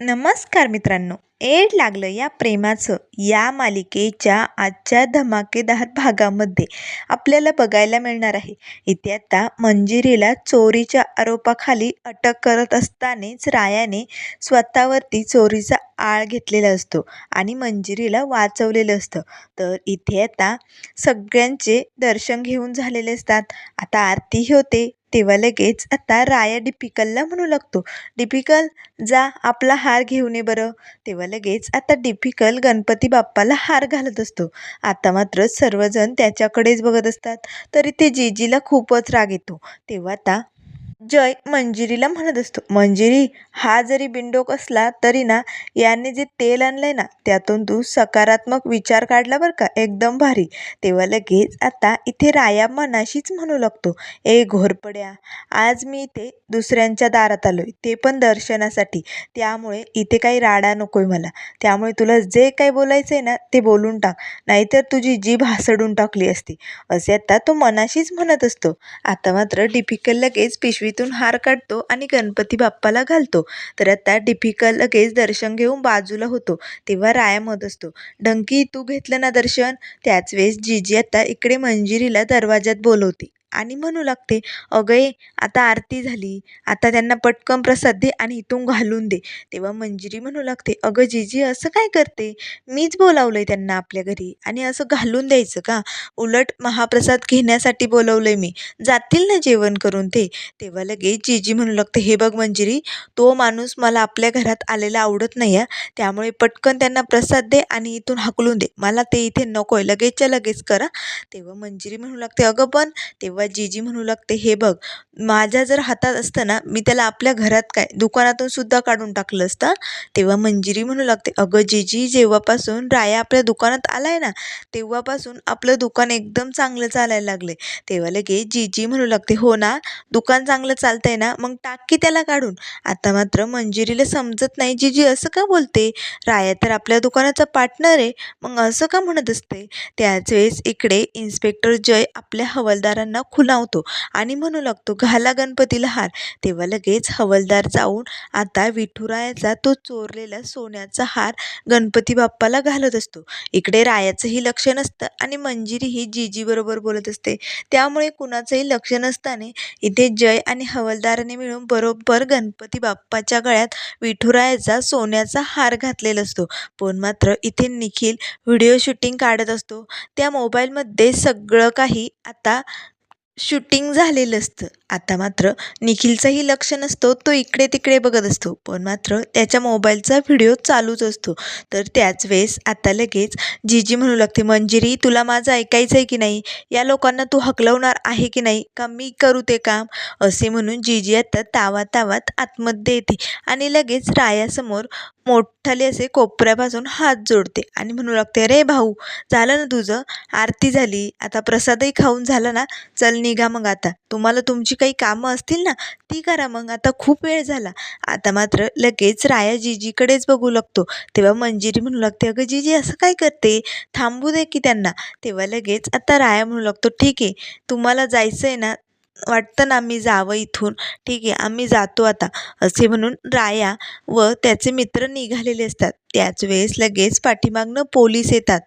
नमस्कार मित्रांनो एड लागलं या प्रेमाचं या मालिकेच्या आजच्या धमाकेदार भागामध्ये आपल्याला बघायला मिळणार आहे. इथे आता मंजिरीला चोरीच्या आरोपाखाली अटक करत असतानाच रायाने स्वतःवरती चोरीचा आळ घेतलेला असतो आणि मंजिरीला वाचवलेलं असतं. तर इथे आता सगळ्यांचे दर्शन घेऊन झालेले असतात. आता आरतीही होते. तेव्हा लगेच आता राया डिपिकलला म्हणू लागतो. डिपिकल जा आपला हार घेऊन ये बरं. तेव्हा लगेच आता डिपिकल गणपती बाप्पाला हार घालत असतो. आता मात्र सर्वजण त्याच्याकडेच बघत असतात. तरी ते जीजीला खूपच राग येतो. तेव्हा आता जय मंजिरीला म्हणत असतो. मंजिरी हा जरी बिंडोक असला तरी ना याने जे तेल आणलंय ना त्यातून तू सकारात्मक विचार काढला बरं का एकदम भारी. तेव्हा लगेच आता इथे राया मनाशीच म्हणू लागतो. ए घोरपड्या आज मी इथे दुसऱ्यांच्या दारात आलोय ते पण दर्शनासाठी. त्यामुळे इथे काही राडा नकोय मला. त्यामुळे तुला जे काही बोलायचं आहे ना ते बोलून टाक. नाहीतर तुझी जीभ हासडून टाकली असती. असे आता तो मनाशीच म्हणत असतो. आता मात्र डिफिकल लगेच पिशवी पिशवीतून हार काढतो आणि गणपती बाप्पाला घालतो. तर आता डिफिकल लगेच दर्शन घेऊन बाजूला होतो. तेव्हा राया मत असतो डंकी तू घेतलं ना दर्शन? त्याच वेळेस जीजी आता इकडे मंजिरीला दरवाजात बोलवते. आणि म्हणू लागते अगं ये आता आरती झाली. आता त्यांना पटकन प्रसाद दे आणि इथून घालून दे. तेव्हा मंजिरी म्हणू लागते अगं जीजी असं काय करते? मीच बोलावलंय त्यांना आपल्या घरी आणि असं घालून द्यायचं का? उलट महाप्रसाद घेण्यासाठी बोलवलंय मी. जातील ना जेवण करून ते? तेव्हा लगेच जीजी म्हणू लागते हे बघ मंजिरी तो माणूस मला आपल्या घरात आलेला आवडत नाही आहे त्यामुळे पटकन त्यांना प्रसाद दे आणि इथून हाकलून दे. मला ते इथे नको आहे लगेचच्या लगेच करा. तेव्हा मंजिरी म्हणू लागते अगं पण तेव्हा जीजी म्हणू लागते हे बघ माझ्या जर हातात असतं ना मी त्याला आपल्या घरात काय दुकानातून सुद्धा काढून टाकलं असतं तेव्हा मंजिरी म्हणू लागते अगं जीजी जेव्हापासून राया आपल्या दुकानात आला आहे ना तेव्हापासून आपलं दुकान एकदम चांगलं चालायला लागले तेव्हा लगेच जीजी म्हणू लागते हो ना दुकान चांगलं चालतंय ना मग टाक की त्याला काढून. आता मात्र मंजिरीला समजत नाही जीजी असं का बोलते? राया तर आपल्या दुकानाचा पार्टनर आहे मग असं का म्हणत असते? त्याच वेळेस इकडे इन्स्पेक्टर जय आपल्या हवालदारांना खुलावतो आणि म्हणू लागतो घाला गणपतीला हार. तेव्हा लगेच हवलदार जाऊन आता विठुरायाचा तो चोरलेला सोन्याचा हार गणपती बाप्पाला घालत असतो. इकडे रायाचंही लक्ष नसतं आणि मंजिरी ही जीजीबरोबर बोलत असते. त्यामुळे कुणाचंही लक्ष नसताना इथे जय आणि हवलदाराने मिळून बरोबर गणपती बाप्पाच्या गळ्यात विठुरायाचा सोन्याचा हार घातलेला असतो. पण मात्र इथे निखिल व्हिडिओ शूटिंग काढत असतो. त्या मोबाईलमध्ये सगळं काही आता शूटिंग झालेलं असतं. आता मात्र निखिलचंही लक्ष नसतो तो इकडे तिकडे बघत असतो. पण मात्र त्याच्या मोबाईलचा व्हिडिओ चालूच असतो. तर त्याच वेळेस आता लगेच जीजी म्हणू लागते मंजिरी तुला माझं ऐकायचं आहे की नाही? या लोकांना तू हकलवणार आहे की नाही? का मी करू ते काम? असे म्हणून जीजी आता तावा तावात आतमध्ये येते आणि लगेच रायासमोर मोठाले असे कोपऱ्यापासून हात जोडते आणि म्हणू लागते रे भाऊ झालं ना तुझं? आरती झाली. आता प्रसादही खाऊन झाला ना? चल निघा मग आता. तुम्हाला तुमची काही कामं असतील ना ती करा मग. आता खूप वेळ झाला. आता मात्र लगेच राया जीजीकडेच बघू लागतो. तेव्हा मंजिरी म्हणू लागते अगं जीजी असं काय करते? थांबू दे की त्यांना. तेव्हा लगेच आता राया म्हणू लागतो ठीक आहे. तुम्हाला जायचं आहे ना वाटतं ना मी जावं इथून. ठीक आहे आम्ही जातो आता. असे म्हणून राया व त्याचे मित्र निघालेले असतात. त्याच वेळेस लगेच पाठीमागनं पोलीस येतात.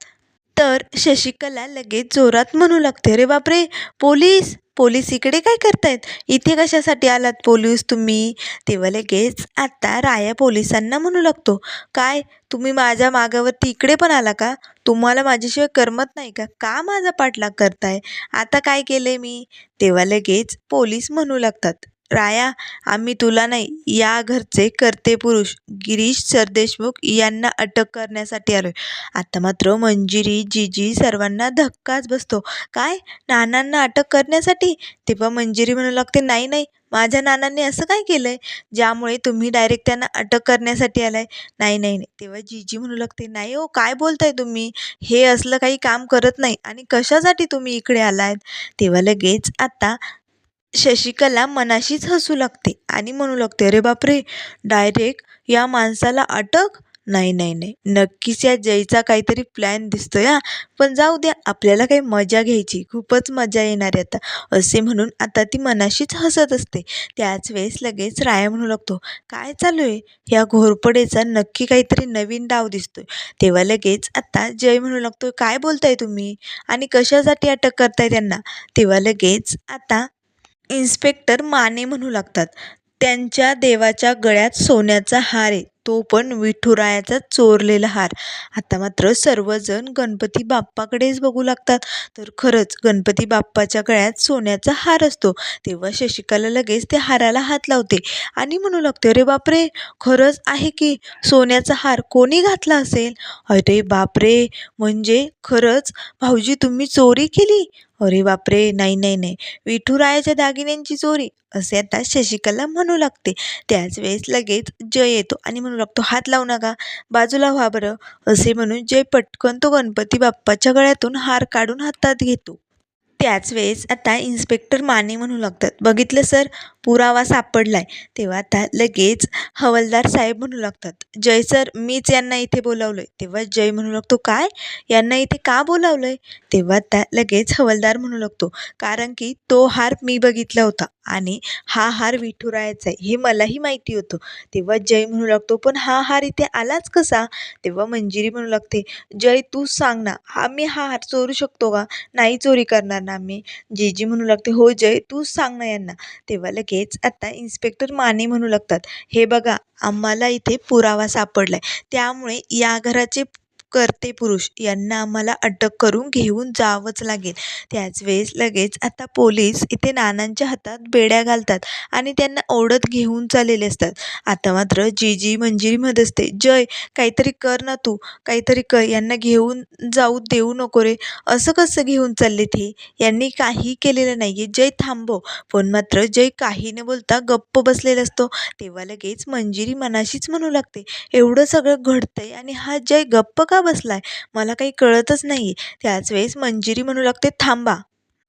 तर शशिकला लगेच जोरात म्हणू लागते अरे बापरे! पोलीस! पोलीस इकडे काय करतायत? इथे कशासाठी आलात पोलीस तुम्ही? तेव्हा लगेच आता राया पोलिसांना म्हणू लागतो. काय? तुम्ही माझ्या मागावरती इकडे पण आला का? तुम्हाला माझ्याशिवाय करमत नाही का? का माझा पाठलाग करताय? आता काय केलंय मी? तेव्हा लगेच पोलीस म्हणू लागतात. राया आम्ही तुला नाही या घरचे कर्ते पुरुष गिरीश सरदेशमुख यांना अटक करण्यासाठी आलोय. आता मात्र मंजिरी जीजी सर्वांना धक्काच बसतो. काय? नानांना अटक करण्यासाठी? तेव्हा मंजिरी म्हणू लागते नाही नाही माझ्या नानांनी असं काय केलं आहे ज्यामुळे तुम्ही डायरेक्ट त्यांना अटक करण्यासाठी आलाय. नाही नाही नाही. तेव्हा जीजी म्हणू लागते नाही हो काय बोलताय तुम्ही? हे असलं काही काम करत नाही आणि कशासाठी तुम्ही इकडे आलायत? तेव्हा लगेच आता शशिकला मनाशीच हसू लागते आणि म्हणू लागते अरे बापरे डायरेक्ट या माणसाला अटक? नाही नाही नाही. नक्कीच या जयचा काहीतरी प्लॅन दिसतोय हा. पण जाऊ द्या आपल्याला काही मजा घ्यायची. खूपच मजा येणार आहे आता. असे म्हणून आता ती मनाशीच हसत असते. त्याच वेळेस लगेच राया म्हणू लागतो काय चालू आहे? ह्या घोरपडेचा नक्की काहीतरी नवीन डाव दिसतोय. तेव्हा लगेच आता जय म्हणू लागतो काय बोलताय तुम्ही? आणि कशासाठी अटक करताय त्यांना? तेव्हा लगेच आता इन्स्पेक्टर माने म्हणू लागतात. त्यांच्या देवाच्या गळ्यात सोन्याचा हार आहे. तो पण विठुरायाचा चोरलेला हार. आता मात्र सर्वजण गणपती बाप्पाकडेच बघू लागतात. तर खरंच गणपती बाप्पाच्या गळ्यात सोन्याचा हार असतो. तेव्हा शशिकला लगेच त्या हाराला हात लावते आणि म्हणू लागते अरे बापरे! खरंच आहे की सोन्याचा हार कोणी घातला असेल? अरे बापरे! म्हणजे खरंच भाऊजी तुम्ही चोरी केली? अरे बापरे नाही नाही नाही. विठुरायाच्या दागिन्यांची चोरी. असे आता शशिकला म्हणू लागते. त्याच वेळेस लगेच जय येतो आणि म्हणू लागतो हात लावू नका. बाजूला व्हा बरं. असे म्हणून जय पटकन तो गणपती बाप्पाच्या गळ्यातून हार काढून हातात घेतो. त्याच वेळेस आता इन्स्पेक्टर माने म्हणू लागतात बघितलं सर? पुरावा सापडलाय. तेव्हा आता लगेच हवालदार साहेब म्हणू लागतात जय सर मीच यांना इथे बोलावलंय. तेव्हा जय म्हणू लागतो काय? यांना इथे का बोलावलंय? तेव्हा त्या लगेच हवालदार म्हणू लागतो कारण की तो हार मी बघितला होता आणि हा हार विठुरायाचा आहे हे मलाही माहिती होतं. तेव्हा जय म्हणू लागतो पण हा हार इथे आलाच कसा? तेव्हा मंजिरी म्हणू लागते जय तूच सांग ना हा मी हा हार चोरू शकतो का? नाही चोरी करणार ना मी. जीजी म्हणू लागते हो जय तूच सांग ना यांना. तेव्हा लगेच आता इन्स्पेक्टर माने म्हणू लागतात हे बघा आम्हाला इथे पुरावा सापडला आहे त्यामुळे या घराचे कर्ते पुरुष. यांना आम्हाला अटक करून घेऊन जावंच लागेल. त्याच वेळेस लगेच आता पोलीस इथे नानांच्या हातात बेड्या घालतात आणि त्यांना ओढत घेऊन चाललेले असतात. आता मात्र जी जी मंजिरीमध्ये असते. जय काहीतरी कर ना तू. काहीतरी कर. यांना घेऊन जाऊ देऊ नको रे. असं कसं घेऊन चालले ते? यांनी काही केलेलं नाही आहे जय थांबव हो. पण मात्र जय काही न बोलता गप्प बसलेला असतो. तेव्हा लगेच मंजिरी मनाशीच म्हणू लागते. एवढं सगळं घडतंय आणि हा जय गप्प का बसलाय. मला काही कळतच नाही त्याच वेळेस मंजिरी म्हणू लागते थांबा.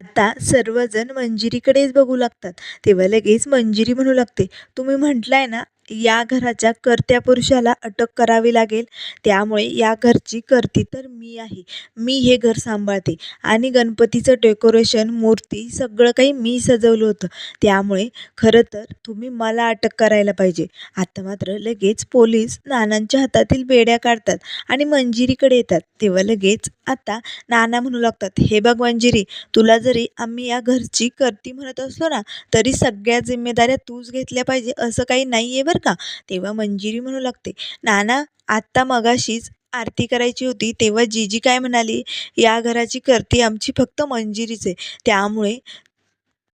आता सर्वजण मंजिरीकडेच बघू लागतात. तेव्हा लगेच मंजिरी म्हणू लागते तुम्ही म्हटलाय ना या घराच्या कर्त्या पुरुषाला अटक करावी लागेल. त्यामुळे या घरची कर्ती तर मी आहे. मी हे घर सांभाळते. आणि गणपतीचं डेकोरेशन मूर्ती सगळं काही मी सजवलं होतं. त्यामुळे खरं तर तुम्ही मला अटक करायला पाहिजे. आता मात्र लगेच पोलीस नानांच्या हातातील बेड्या काढतात आणि मंजिरीकडे येतात. तेव्हा लगेच आता नाना म्हणू लागतात हे बघ मंजिरी तुला जरी आम्ही या घरची कर्ती म्हणत असलो ना तरी सगळ्या जिम्मेदाऱ्या तूच घेतल्या पाहिजे. असं काही नाही आहे बरं का? तेव्हा मंजिरी म्हणू लागते. नाना आत्ता मगाशीच आरती करायची होती तेव्हा जीजी काय म्हणाली? या घराची करती आमची फक्त मंजिरीच आहे. त्यामुळे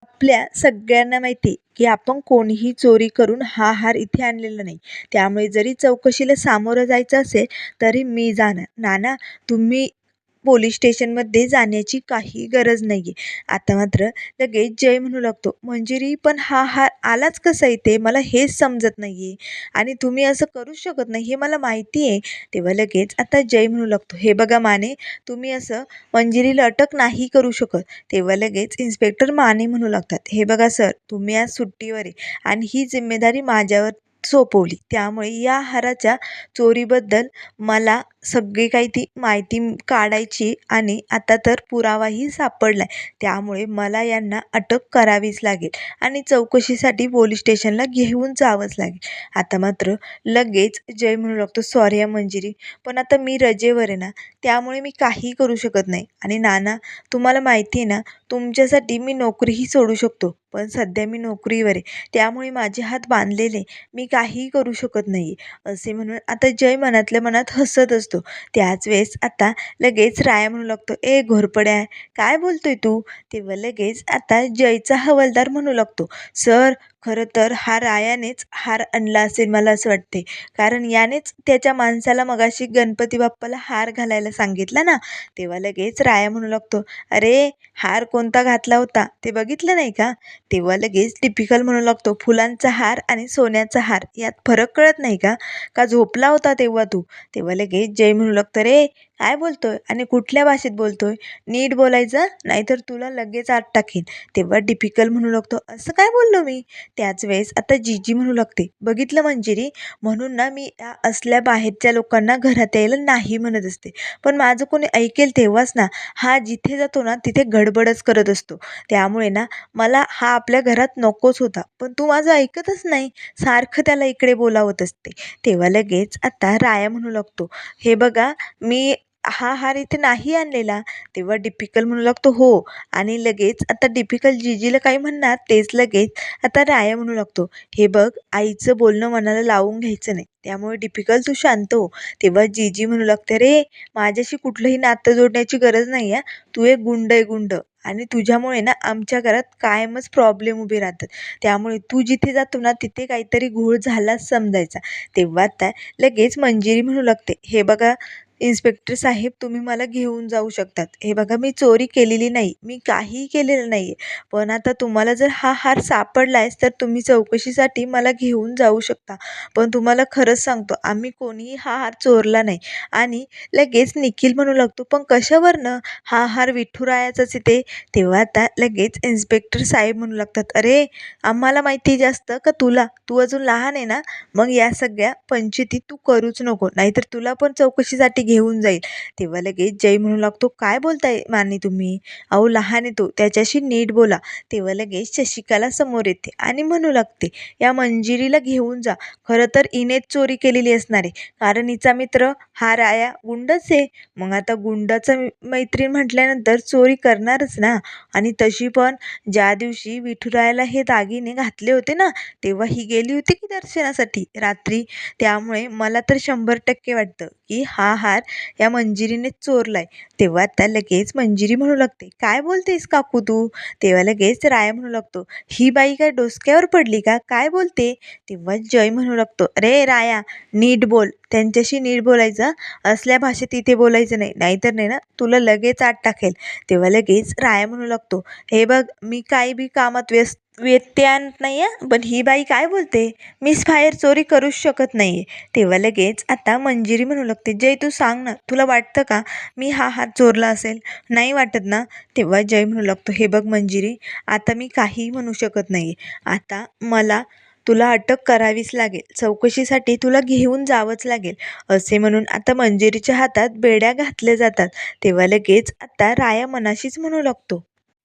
आपल्या सगळ्यांना माहिती की आपण कोणीही चोरी करून हा हार इथे आणलेला नाही. त्यामुळे जरी चौकशीला सामोरं जायचं असेल तरी मी जाणार. नाना तुम्ही पोलीस स्टेशनमध्ये जाण्याची काही गरज नाही आहे आता मात्र लगेच जय म्हणू लागतो. मंजिरी पण हा हार आलाच कसा इथे? मला हेच समजत नाही आहे आणि तुम्ही असं करू शकत नाही हे मला माहिती आहे तेव्हा लगेच आता जय म्हणू लागतो. हे बघा माने तुम्ही असं मंजिरीला अटक नाही करू शकत. तेव्हा लगेच इन्स्पेक्टर माने म्हणू लागतात. हे बघा सर तुम्ही आज सुट्टीवर आहे आणि ही जिम्मेदारी माझ्यावर सोपवली. त्यामुळे या हाराच्या चोरीबद्दल मला सगळी काही ती माहिती काढायची आणि आता तर पुरावाही सापडला आहे त्यामुळे मला यांना अटक करावीच लागेल आणि चौकशीसाठी पोलीस स्टेशनला घेऊन जावंच लागेल. आता मात्र लगेच जय म्हणू लागतो सॉरी मंजिरी. पण आता मी रजेवर आहे ना त्यामुळे मी काही करू शकत नाही. आणि नाना तुम्हाला माहिती आहे ना तुमच्यासाठी मी नोकरीही सोडू शकतो. पण सध्या मी नोकरीवर आहे. त्यामुळे माझे हात बांधलेले मी काहीही करू शकत नाही असे म्हणून आता जय मनातल्या मनात हसत असतो. त्याच वेळेस आता लगेच राया म्हणू लागतो ए घोरपड्या काय बोलतोय तू? तेव्हा लगेच आता जयचा हवालदार म्हणू लागतो सर खरं तर हा रायानेच हार आणला असेल मला असं वाटते कारण यानेच त्याच्या माणसाला मगाशी गणपती बाप्पाला हार घालायला सांगितला ना तेव्हा लगेच राया म्हणू लागतो अरे हार कोणता घातला होता? ते बघितलं नाही का? तेव्हा लगेच टिपिकल म्हणू लागतो फुलांचा हार आणि सोन्याचा हार यात फरक कळत नाही का? का झोपला होता तेव्हा तू? तेव्हा लगेच जय म्हणू लागतं रे काय बोलतोय? आणि कुठल्या भाषेत बोलतोय? नीट बोलायचं नाहीतर तुला लगेच आत टाकेन. तेव्हा डिफिकल्ट म्हणू लागतो. असं काय बोललो मी? त्याच वेळेस आता जीजी म्हणू लागते. बघितलं मंजिरी? म्हणून ना मी या असल्या बाहेरच्या लोकांना घरात यायला नाही म्हणत असते. पण माझं कोणी ऐकेल तेव्हाच ना हा जिथे जातो ना तिथे गडबडच करत असतो. त्यामुळे ना मला हा आपल्या घरात नकोच होता. पण तू माझं ऐकतच नाही. सारखं त्याला इकडे बोलावत असते. तेव्हा लगेच आता राया म्हणू लागतो. हे बघा मी हा हार इथे नाही आणलेला. तेव्हा डिपिकल म्हणू लागतो हो. आणि लगेच आता डिपिकल जीजीला काय म्हणणार तेच लगेच आता राया म्हणू लागतो. हे बघ आईचं बोलणं मनाला लावून घ्यायचं नाही. त्यामुळे डिफिकल्ट तू शांत हो. तेव्हा जीजी म्हणू लागते रे माझ्याशी कुठलंही नातं जोडण्याची गरज नाही आहे तू एक गुंड आहे गुंड. आणि तुझ्यामुळे ना आमच्या घरात कायमच प्रॉब्लेम उभे राहतात. त्यामुळे तू जिथे जातो ना तिथे काहीतरी घोळ झालाच समजायचा. तेव्हा त्या लगेच मंजिरी म्हणू लागते हे बघा इन्स्पेक्टर साहेब तुम्ही मला घेऊन जाऊ शकतात. हे बघा मी चोरी केलेली नाही. मी काहीही केलेलं नाही आहे पण आता तुम्हाला जर हा हार सापडला आहेस तर तुम्ही चौकशीसाठी मला घेऊन जाऊ शकता. पण तुम्हाला खरंच सांगतो आम्ही कोणीही हा हार चोरला नाही. आणि लगेच निखिल म्हणू लागतो पण कशावरनं हा हार विठुरायाचाच येते तेव्हा आता लगेच इन्स्पेक्टर साहेब म्हणू लागतात अरे आम्हाला माहिती जास्त का तुला? तू अजून लहान आहे ना? मग या सगळ्या पंचायती तू करूच नको. नाहीतर तुला पण चौकशीसाठी घेऊन जाईल. तेव्हा लगेच जय म्हणू लागतो काय बोलताय मानी तुम्ही? अहो लहान आहे तो त्याच्याशी नीट बोला. तेव्हा लगेच शशिकाला समोर येते आणि म्हणू लागते या मंजिरीला घेऊन जा. खरं तर इनेच चोरी केलेली असणार आहे. कारण हिचा मित्र हा राया गुंडच आहे. मग आता गुंडाचा मैत्रीण म्हटल्यानंतर चोरी करणारच ना. आणि तशी पण ज्या दिवशी विठुरायाला हे दागिने घातले होते ना तेव्हा ही गेली होती की दर्शनासाठी रात्री? त्यामुळे मला तर शंभर टक्के वाटतं. की हा हार या मंजिरीने चोरलाय. तेव्हा त्या लगेच मंजिरी म्हणू लागते काय बोलतेस काकू तू? तेव्हा लगेच राया म्हणू लागतो ही बाई काय डोसक्यावर पडली का? काय बोलते? तेव्हा जय म्हणू लागतो अरे राया नीट बोल त्यांच्याशी नीट बोलायचं असल्या भाषेत इथे बोलायचं नाही नाहीतर नाही ना तुला लगेच आत टाकेल. तेव्हा लगेच राया म्हणू लागतो हे बघ मी काही बी कामात व्यस्त व्यत्यय आणत नाही आहे पण ही बाई काय बोलते? मीच बाहेर चोरी करूच शकत नाही आहे तेव्हा लगेच आता मंजिरी म्हणू लागते जय तू सांग ना तुला वाटतं का मी हा हात चोरला असेल? नाही वाटत ना. तेव्हा जय म्हणू लागतो हे बघ मंजिरी आता मी काहीही म्हणू शकत नाही आहे आता मला तुला अटक करावीच लागेल. चौकशीसाठी तुला घेऊन जावंच लागेल. असे म्हणून आता मंजिरीच्या हातात बेड्या घातल्या जातात. तेव्हा लगेच आता राया मनाशीच म्हणू लागतो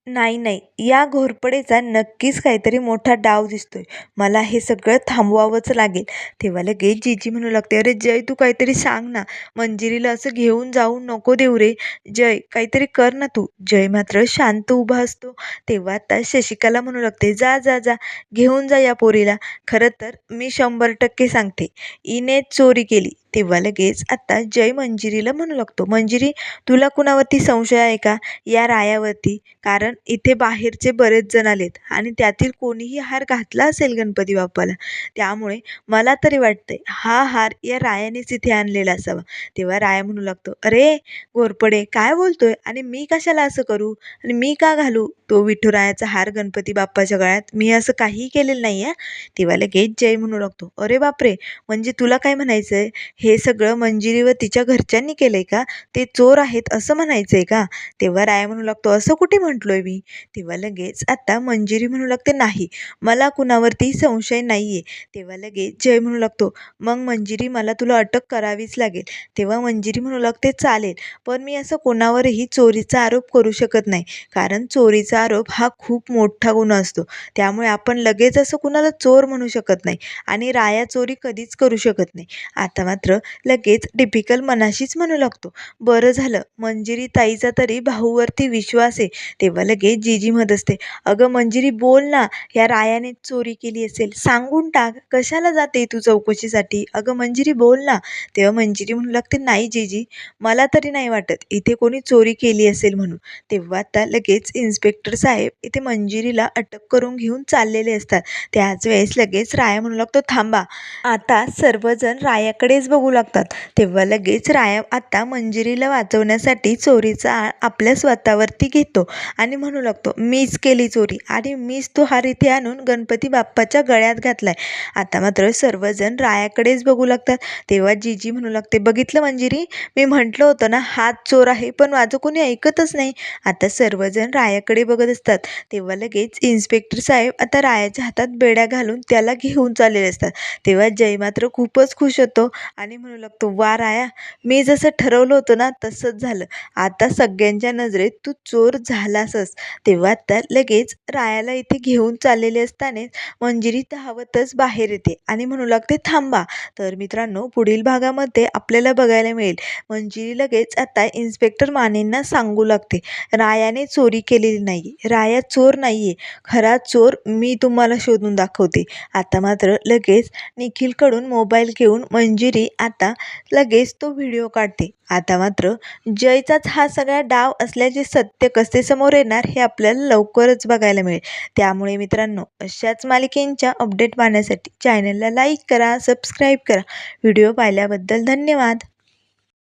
नाही नाही. या घोरपडेचा नक्कीच काहीतरी मोठा डाव दिसतोय. मला हे सगळं थांबवावंच लागेल. तेव्हा लगेच जीजी म्हणू लागते अरे जय तू काहीतरी सांग ना. मंजिरीला असं घेऊन जाऊ नको देऊ रे. जय काहीतरी कर ना तू. जय मात्र शांत उभा असतो. तेव्हा आता शशिकाला म्हणू लागते जा जा जा. घेऊन जा या पोरीला. खरं तर मी शंभर टक्के सांगते. इने चोरी केली. तेव्हा लगेच आत्ता जय मंजिरीला म्हणू लागतो. मंजिरी तुला कुणावरती संशय आहे का? या रायावरती. कारण इथे बाहेरचे बरेच जण आलेत आणि त्यातील कोणीही हार घातला असेल गणपती बाप्पाला. त्यामुळे मला तरी वाटतंय हा हार या रायानेच इथे आणलेला असावा. तेव्हा राया म्हणू लागतो अरे घोरपडे काय बोलतोय? आणि मी कशाला असं करू? आणि मी का घालू? तो विठुरायाचा हार गणपती बाप्पाच्या गळ्यात मी असं काहीही केलेलं नाही आहे तेव्हा लगेच जय म्हणू लागतो अरे बापरे! म्हणजे तुला काय म्हणायचं आहे हे सगळं मंजिरी व तिच्या घरच्यांनी केलं आहे का? ते चोर आहेत असं म्हणायचं आहे का? तेव्हा राया म्हणू लागतो असं कुठे म्हटलो आहे मी? तेव्हा लगेच आता मंजिरी म्हणू लागते नाही. मला कुणावरती संशय नाही आहे तेव्हा लगेच जय म्हणू लागतो मग मंजिरी मला तुला अटक करावीच लागेल. तेव्हा मंजिरी म्हणू लागते चालेल पण मी असं कोणावरही चोरीचा आरोप करू शकत नाही. कारण चोरीचा आरोप हा खूप मोठा गुन्हा असतो. त्यामुळे आपण लगेच असं कुणाला चोर म्हणू शकत नाही आणि राया चोरी कधीच करू शकत नाही. आता मात्र लगेच डिफिकल्ट मनाशीच म्हणू लागतो. बरं झालं. मंजिरी ताईचा तरी भाऊवरती विश्वास आहे. तेव्हा लगेच जीजी म्हणत असते अगं मंजिरी बोल ना. या रायाने चोरी केली असेल. सांगून टाक. कशाला जाते तू चौकशीसाठी? अगं मंजिरी बोल ना. तेव्हा मंजिरी म्हणू लागते नाही जीजी. मला तरी नाही वाटत. इथे कोणी चोरी केली असेल म्हणून. तेव्हा आता लगेच इन्स्पेक्टर साहेब इथे मंजिरीला अटक करून घेऊन चाललेले असतात. त्याच वेळेस लगेच राया म्हणू लागतो थांबा. आता सर्वजण रायाकडेच बघू बघू लागतात. तेव्हा लगेच राया आता मंजिरीला वाचवण्यासाठी चोरीचा आळ आपल्या स्वतःवरती घेतो आणि म्हणू लागतो मीच केली चोरी आणि मीच तो हार इथे आणून गणपती बाप्पाच्या गळ्यात घातलाय. आता मात्र सर्वजण रायाकडेच बघू लागतात. तेव्हा जीजी म्हणू लागते बघितलं मंजिरी? मी म्हटलं होतं ना हात चोर आहे पण माझं कोणी ऐकतच नाही. आता सर्वजण रायाकडे बघत असतात. तेव्हा लगेच इन्स्पेक्टर साहेब आता रायाच्या हातात बेड्या घालून त्याला घेऊन चाललेले असतात. तेव्हा जय मात्र खूपच खुश होतो आणि आणि म्हणू लागतो वा राया मी जसं ठरवलं होतं ना तसंच झालं. आता सगळ्यांच्या नजरेत तू चोर झालासच तेव्हा आता लगेच रायाला इथे घेऊन चाललेले असतानाच मंजिरी धावतच बाहेर येते आणि म्हणू लागते थांबा. तर मित्रांनो पुढील भागामध्ये आपल्याला बघायला मिळेल. मंजिरी लगेच आता इन्स्पेक्टर मानेंना सांगू लागते रायाने चोरी केलेली नाही राया चोर नाही आहे खरा चोर मी तुम्हाला शोधून दाखवते. आता मात्र लगेच निखिलकडून मोबाईल घेऊन मंजिरी आता लगेच तो व्हिडिओ काढते. आता मात्र जयचाच हा सगळा डाव असल्याचे सत्य कसे समोर येणार हे आपल्याला लवकरच बघायला मिळेल. त्यामुळे मित्रांनो अशाच मालिकेंच्या अपडेट पाहण्यासाठी चॅनलला लाईक करा सबस्क्राईब करा. व्हिडिओ पाहिल्याबद्दल धन्यवाद.